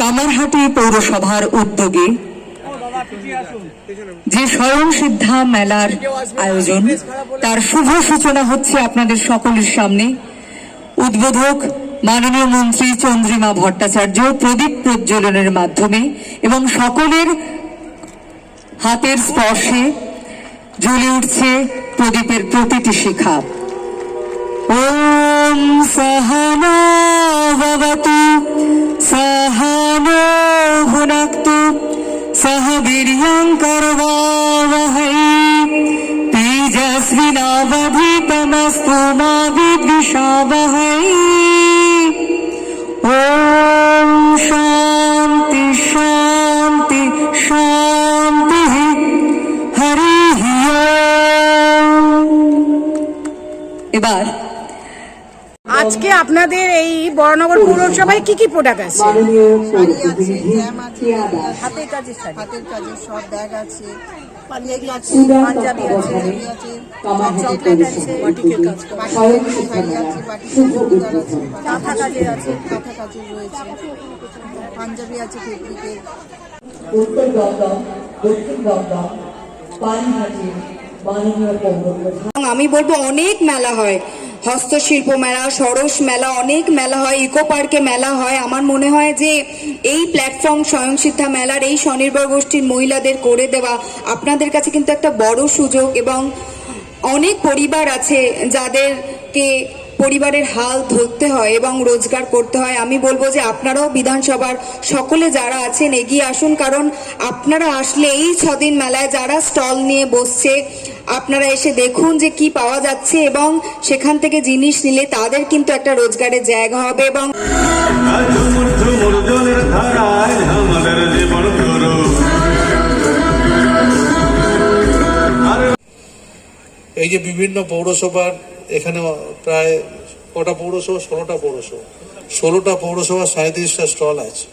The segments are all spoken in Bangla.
কামারহাটি পৌরসভার উদ্যোগে যে স্বয়ং সিদ্ধা মেলার আয়োজন, তার শুভ সূচনা হচ্ছে আপনাদের সকলের সামনে। উদ্বোধক মাননীয় মন্ত্রী চন্দ্রিমা ভট্টাচার্য প্রদীপ প্রজ্বলনের মাধ্যমে এবং সকলের হাতের স্পর্শে জ্বলে উঠছে প্রদীপের প্রতিটি শিখা। ॐ सहना भवतु सहनो भुनक्तु सह वीर्यङ्करवावहै तेजस्विनावधितमस्तु मा विद्विषावहै আপনাদের এই বড়নগর পৌরসভায় কি কি প্রোডাক্ট আছে? শাড়ি আছে হাতের কাজের হাতের কাজের সব ব্যাগ আছে পাঞ্জাবি আছে পাঞ্জাবি আছে আছে চকলেট আছে বাটিকের কাজ শাড়ি আছে বাটিকের চুড়িদার আছে কাঁথা কাজের আছে কাঁথা কাজের রয়েছে পাঞ্জাবি আছে ফেব্রিকের উত্তর দমদম দক্ষিণ দমদম পানঘাটি এবং আমি বলব অনেক মেলা হয়। হস্তশিল্প মেলা, সরস মেলা, অনেক মেলা হয়, ইকো পার্কে মেলা হয়। আমার মনে হয় যে এই প্ল্যাটফর্ম স্বয়ংসিদ্ধা মেলার এই স্বনির্ভর গোষ্ঠীর মহিলাদের করে দেওয়া আপনাদের কাছে কিন্তু একটা বড় সুযোগ এবং অনেক পরিবার আছে যাদেরকে পরিবারের হাল ধরতে হয় এবং রোজগার করতে হয়, আমি বলব যে আপনারাও বিধানসভার সকলে যারা আছেন এগিয়ে আসুন, কারণ আপনারা আসলে এই ছদিন মেলায় যারা স্টল নিয়ে বসছে, আপনারা এসে দেখুন যে কি পাওয়া যাচ্ছে এবং সেখান থেকে জিনিস নিলে তাদের কিন্তু একটা রোজগারের জায়গা হবে এবং এই যে বিভিন্ন পৌরসভার এখানে প্রায় কটা পৌরসভা, ষোলোটা পৌরসভা। ষোলোটা পৌরসভা সাঁত্রিশটা স্টল আছে।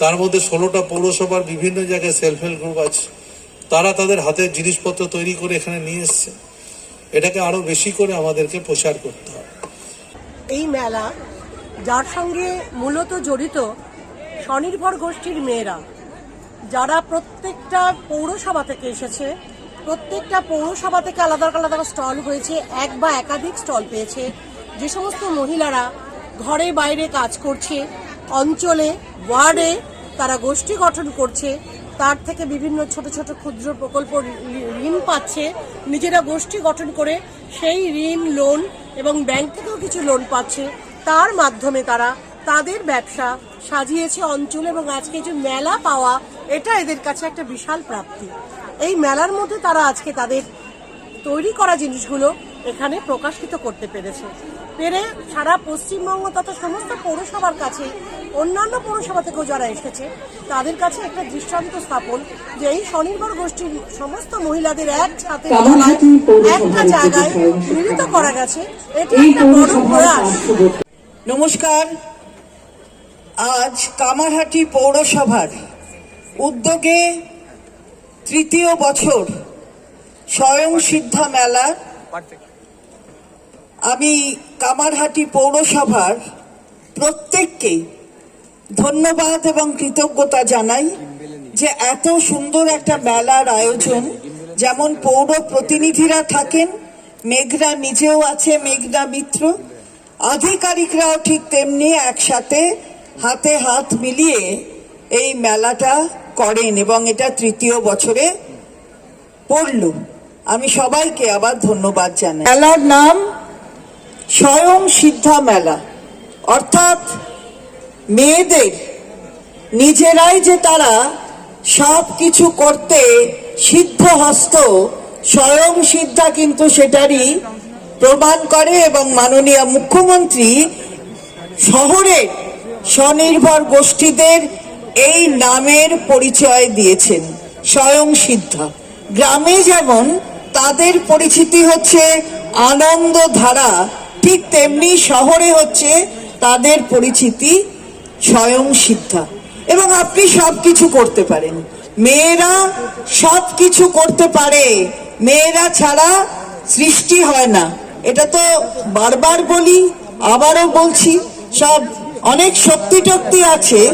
তার মধ্যে ষোলোটা পৌরসভার বিভিন্ন জায়গায় সেলফ হেল্প গ্রুপ আছে। তারা তাদের হাতের জিনিসপত্র তৈরি করে এখানে নিয়ে এসছে। এটাকে আরও বেশি করে আমাদেরকে প্রচার করতে হবে। এই মেলা যার সঙ্গে মূলত জড়িত স্বনির্ভর গোষ্ঠীর মেয়েরা, যারা প্রত্যেকটা পৌরসভা থেকে এসেছে প্রত্যেকটা পৌরসভা থেকে আলাদা আলাদা স্টল হয়েছে, এক বা একাধিক স্টল পেয়েছে। যে সমস্ত মহিলারা ঘরে বাইরে কাজ করছে, অঞ্চলে, ওয়ার্ডে তারা গোষ্ঠী গঠন করছে, তার থেকে বিভিন্ন ছোট ছোট ক্ষুদ্র প্রকল্প ঋণ পাচ্ছে, নিজেরা গোষ্ঠী গঠন করে সেই ঋণ লোন এবং ব্যাংক থেকেও কিছু লোন পাচ্ছে। তার মাধ্যমে তারা তাদের ব্যবসা সাজিয়েছে অঞ্চলে এবং আজকে যে মেলা পাওয়া, এটা এদের কাছে একটা বিশাল প্রাপ্তি। এই মেলার মধ্যে তারা আজকে তাদের তৈরি করা জিনিসগুলো এখানে প্রকাশিত করতে পেরেছে। পেরে সারা পশ্চিমবঙ্গ তথা সমস্ত পৌরসভার কাছে অন্যান্য পৌরসভা থেকেও যারা এসেছে তাদের কাছে একটা দৃষ্টান্ত স্থাপন যে এই স্বনির্ভর গোষ্ঠীর সমস্ত মহিলাদের এক ছাতে একটা জায়গায় মিলিত করা গেছে এটা এই একটা বড় প্রয়াস। নমস্কার। আজ কামারহাটি পৌরসভার উদ্যোগে তৃতীয় বছর স্বয়ং সিদ্ধা মেলা। আমি কামারহাটি পৌরসভার প্রত্যেককে ধন্যবাদ এবং কৃতজ্ঞতা জানাই যে এত সুন্দর একটা মেলার আয়োজন, যেমন পৌর প্রতিনিধিরা থাকেন মেঘনা নিজেও আছে মেঘনা মিত্র। আধিকারিকরাও ঠিক তেমনি একসাথে হাতে হাত মিলিয়ে এই মেলাটা করেন এবং এটা তৃতীয় বছরে পড়ল। আমি সবাইকে আবার ধন্যবাদ জানাই। মেলার নাম স্বয়ং সিদ্ধা মেলা। অর্থাৎ মেয়েদের নিজেরাই যে তারা সব কিছু করতে সিদ্ধ হস্ত স্বয়ং সিদ্ধা কিন্তু সেটারই প্রমাণ করে এবং মাননীয় মুখ্যমন্ত্রী শহরের স্বনির্ভর গোষ্ঠীদের এই নামের পরিচয় দিয়েছেন স্বয়ং সিদ্ধা। গ্রামে যেমন তাদের পরিচিতি হচ্ছে আনন্দ ধারা ঠিক তেমনি শহরে হচ্ছে তাদের পরিচিতি স্বয়ং সিদ্ধা। এবং আপনি সব কিছু করতে পারেন। মেয়েরা সব কিছু করতে পারে। মেয়েরা ছাড়া সৃষ্টি হয় না। এটা তো বারবার বলি, আবারও বলছি, সব অনেক শক্তি টক্তি আছে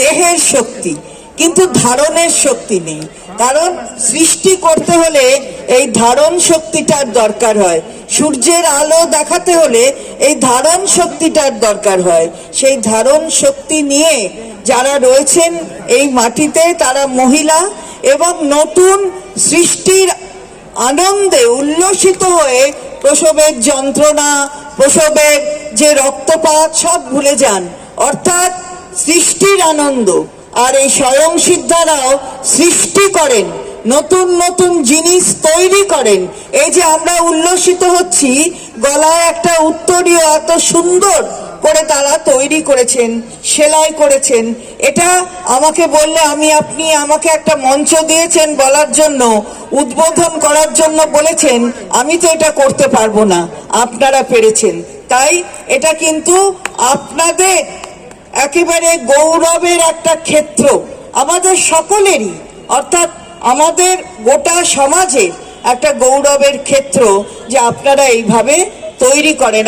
দেহের শক্তি, কিন্তু ধারণের শক্তি নেই। কারণ সৃষ্টি করতে হলে এই ধারণ শক্তিটার দরকার হয়। সূর্যের আলো দেখাতে হলে এই ধারণ শক্তিটার দরকার হয়। সেই ধারণ শক্তি নিয়ে যারা রয়েছেন এই মাটিতে, তারা মহিলা এবং নতুন সৃষ্টির আনন্দে উল্লসিত হয়ে প্রসবের যন্ত্রণা, প্রসবের যে রক্তপাত, সব ভুলে যান। অর্থাৎ সৃষ্টির আনন্দ। আর এই স্বয়ং সিদ্ধারাও সৃষ্টি করেন, নতুন নতুন জিনিস তৈরি করেন। এই যে আমরা উল্লসিত হচ্ছি, গলায় একটা উত্তরীয় এত সুন্দর করে তারা তৈরি করেছেন, সেলাই করেছেন, এটা আমাকে বললে আমি, আপনি আমাকে একটা মঞ্চ দিয়েছেন বলার জন্য, উদ্বোধন করার জন্য বলেছেন, আমি তো এটা করতে পারব না, আপনারা পেরেছেন। তাই এটা কিন্তু আপনাদের একেবারে গৌরবের একটা ক্ষেত্র। আমাদের সকলেরই, অর্থাৎ আমাদের গোটা সমাজে একটা গৌরবের ক্ষেত্র যে আপনারা এইভাবে তৈরি করেন।